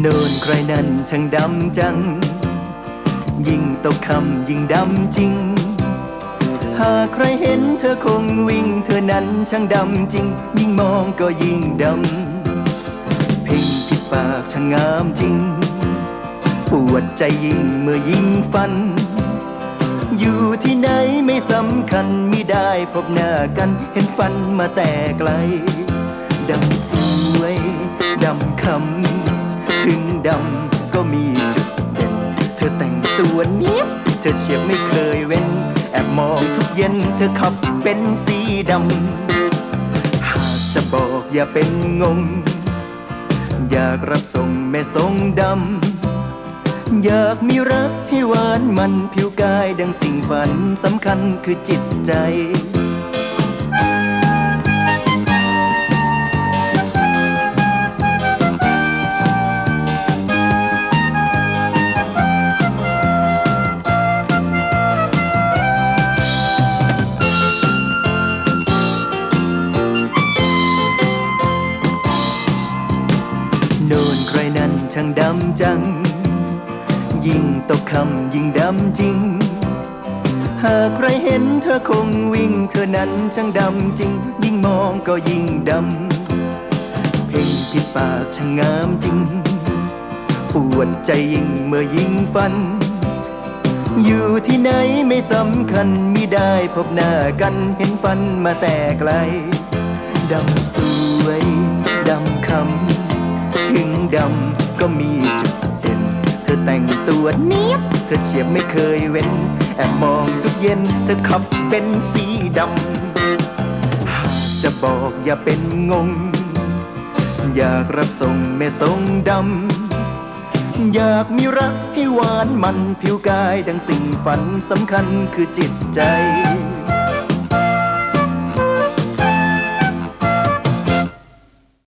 โนนใครนั้นช่างดำจัง ยิ่งตกคำยิ่งดำจริง หากใครเห็นเธอคงวิ่ง เธอนั้นช่างดำจริง ยิ่งมองก็ยิ่งดำ เพ่งผิดปากช่างงามจริง ปวดใจยิ่งเมื่อยิ่งฟัน อยู่ที่ไหนไม่สำคัญมิได้พบหน้ากันเห็นฟันมาแต่ไกล มีจุดเด่น เธอแต่งตัวเนี้ยบเธอเฉียบไม่เคยเว้น แอบมองทุกเย็น เธอขับเป็นสีดำ หากจะบอกอย่าเป็นงง อยากรับส่งแม่ทรงดำ อยากมีรักให้หวานมันผิวกายดังสิ่งฝันสำคัญคือจิตใจำจัง ยิ่งตกคำยิ่งดำจริง หากใครเห็นเธอคงวิ่ง เธอนั้นช่างดำจริง ยิ่งมองก็ยิ่งดำ เพ่งผิดปากช่างงามจริง ปวดใจยิ่งเมื่อยิ่งฟัน อยู่ที่ไหนไม่สำคัญมิได้พบหน้ากันเห็นฟันมาแต่ไกลดำสวย ดำคำ ถึงดำ ก็มีจุดเด่น เธอแต่งตัวเนี้ยบเธอเฉียบไม่เคยเว้น แอบมองทุกเย็น เธอขับเป็นสีดำหากจะบอกอย่าเป็นงง อยากรับส่งแม่ทรงดำ อยากมีรักให้หวานมันผิวกายดังสิ่งฝันสำคัญคือจิตใจ